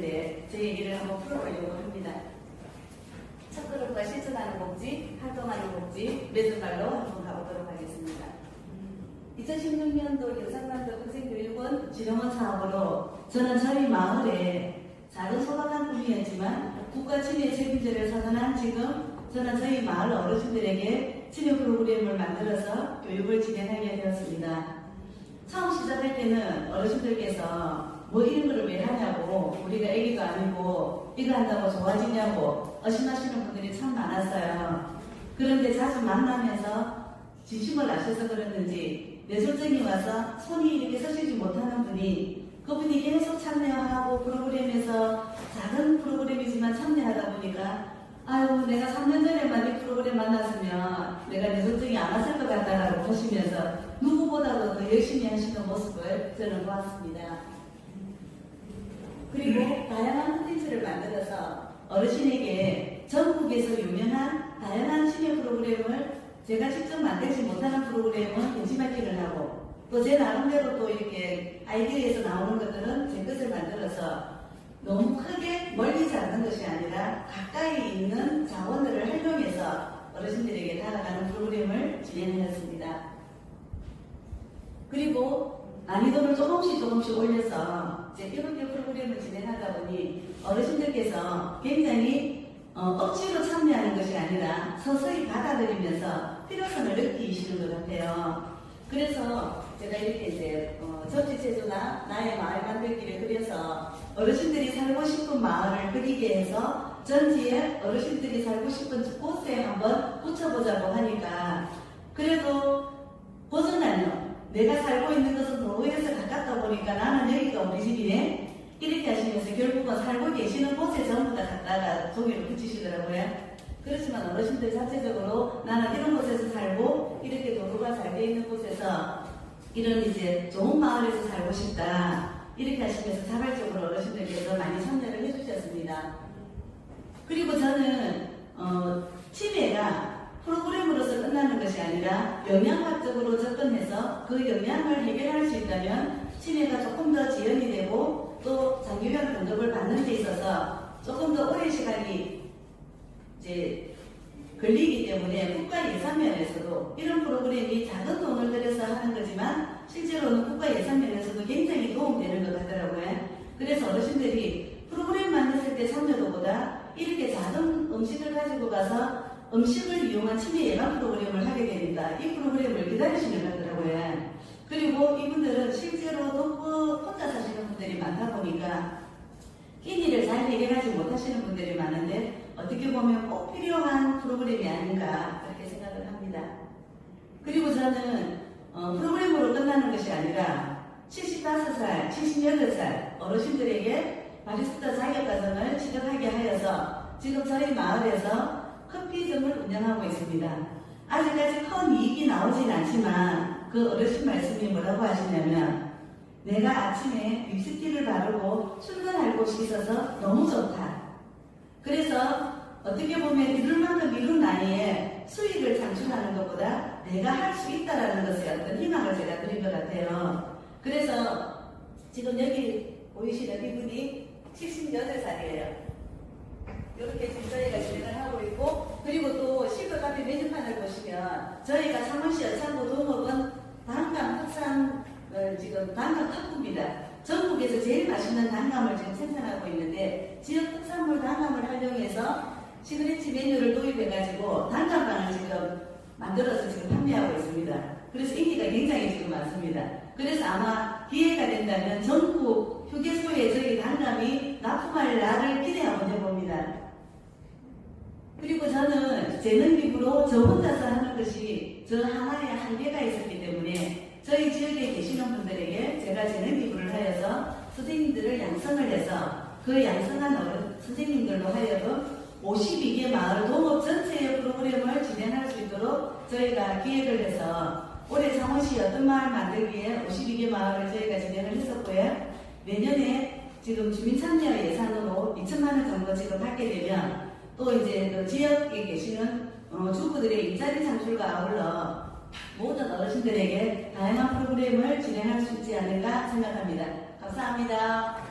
네, 제 얘기를 한번 풀어보려고 합니다. 첫 그룹과 실천하는 복지, 활동하는 복지, 매주말로 한번 가보도록 하겠습니다. 2016년도 경상남도 학생교육원 지령원 사업으로 저는 저희 마을에 작은 소박한 꿈이었지만 국가 침해 책임제를 선언한 지금 저는 저희 마을 어르신들에게 치료 프로그램을 만들어서 교육을 진행하게 되었습니다. 처음 시작할 때는 어르신들께서 뭐 이런 거를 왜 하냐고 우리가 애기도 아니고 이거 한다고 좋아지냐고 의심하시는 분들이 참 많았어요. 그런데 자주 만나면서 진심을 아셔서 그랬는지 뇌졸중이 와서 손이 이렇게 서시지 못하는 분이 그분이 계속 참여하고 프로그램에서 작은 프로그램이지만 참여하다 보니까 아유 내가 3년 전에만 이 프로그램 만났으면 내가 뇌졸중이 안 왔을 것 같다라고 보시면서 누구보다도 더 열심히 하시는 모습을 저는 보았습니다. 그리고 다양한 콘텐츠를 만들어서 어르신에게 전국에서 유명한 다양한 치료 프로그램을 제가 직접 만들지 못하는 프로그램은 벤치마킹을 하고 또 제 나름대로 또 이렇게 아이디어에서 나오는 것들은 제 것을 만들어서 너무 크게 멀리지 않는 것이 아니라 가까이 있는 자원들을 활용해서 어르신들에게 다가가는 프로그램을 진행하였습니다. 그리고 난이도를 조금씩 조금씩 올려서 이제 이렇게 프로그램을 진행하다 보니 어르신들께서 굉장히 어, 억지로 참여하는 것이 아니라 서서히 받아들이면서 필요성을 느끼시는 것 같아요. 그래서 제가 이렇게 이제 어, 접지체조나 나의 마을 만들기를 그려서 어르신들이 살고 싶은 마을을 그리게 해서 전지에 어르신들이 살고 싶은 곳에 한번 붙여보자고 하니까 그래도. 내가 살고 있는 것은 도로에서 가깝다 보니까 나는 여기가 우리 집이네. 이렇게 하시면서 결국은 살고 계시는 곳에 전부 다 갖다가 종이를 붙이시더라고요. 그렇지만 어르신들 자체적으로 나는 이런 곳에서 살고 이렇게 도로가 잘 돼 있는 곳에서 이런 이제 좋은 마을에서 살고 싶다. 이렇게 하시면서 자발적으로 어르신들께서 많이 참여를 해주셨습니다. 그리고 저는 어, 치매가 프로그램으로서 끝나는 것이 아니라 영양학적으로 접근해서 그 영양을 해결할 수 있다면 치매가 조금 더 지연이 되고 또 장기병 등급을 받는 데 있어서 조금 더 오랜 시간이 이제 걸리기 때문에 국가 예산 면에서도 이런 프로그램이 작은 돈을 들여서 하는 거지만 실제로는 국가 예산 면에서도 굉장히 도움되는 것 같더라고요. 그래서 어르신들이 프로그램 만들었을 때 참여도보다 이렇게 작은 음식을 가지고 가서 음식을 이용한 치매 예방 프로그램을 하게 되니까 이 프로그램을 기다리시는 거더라고요. 그리고 이분들은 실제로 독거 혼자 사시는 분들이 많다 보니까 끼니를 잘 해결하지 못하시는 분들이 많은데 어떻게 보면 꼭 필요한 프로그램이 아닌가 그렇게 생각을 합니다. 그리고 저는 어, 프로그램으로 끝나는 것이 아니라 75살, 78살 어르신들에게 바리스타 자격과정을 취득하게 하여서 지금 저희 마을에서 커피점을 운영하고 있습니다. 아직까지 큰 이익이 나오진 않지만 그 어르신 말씀이 뭐라고 하시냐면 내가 아침에 립스틱을 바르고 출근할 곳이 있어서 너무 좋다. 그래서 어떻게 보면 이룰 만큼 이룬 나이에 수익을 창출하는 것보다 내가 할 수 있다라는 것에 어떤 희망을 제가 드린 것 같아요. 그래서 지금 여기 보이시는 이분이 78살이에요. 이렇게 진행을 하고 있고 그리고 또 시골 카페 보시면 저희가 창원시 여창구 동업은 단감 특산을 지금 단감 특구입니다. 전국에서 제일 맛있는 단감을 지금 생산하고 있는데 지역 특산물 단감을 활용해서 시그니치 메뉴를 도입해가지고 단감빵을 지금 만들어서 지금 판매하고 있습니다. 그래서 인기가 굉장히 지금 많습니다. 그래서 아마 기회가 된다면 전국 휴게소에 저희 단감이 납품할 날을 기대하고 해봅니다. 그리고 저는 재능 기부로 저 혼자서 하는 것이 저 하나의 한계가 있었기 때문에 저희 지역에 계시는 분들에게 제가 재능 기부를 하여서 선생님들을 양성을 해서 그 양성한 선생님들로 하여금 52개 마을 동업 전체의 프로그램을 진행할 수 있도록 저희가 기획을 해서 올해 창원시 어떤 마을 만들기에 52개 마을을 저희가 진행을 했었고요. 내년에 지금 주민 참여 예산으로 2천만 원 정도 지급하게 되면 또 이제 그 지역에 계시는 어, 주부들의 일자리 창출과 아울러 모든 어르신들에게 다양한 프로그램을 진행할 수 있지 않을까 생각합니다. 감사합니다.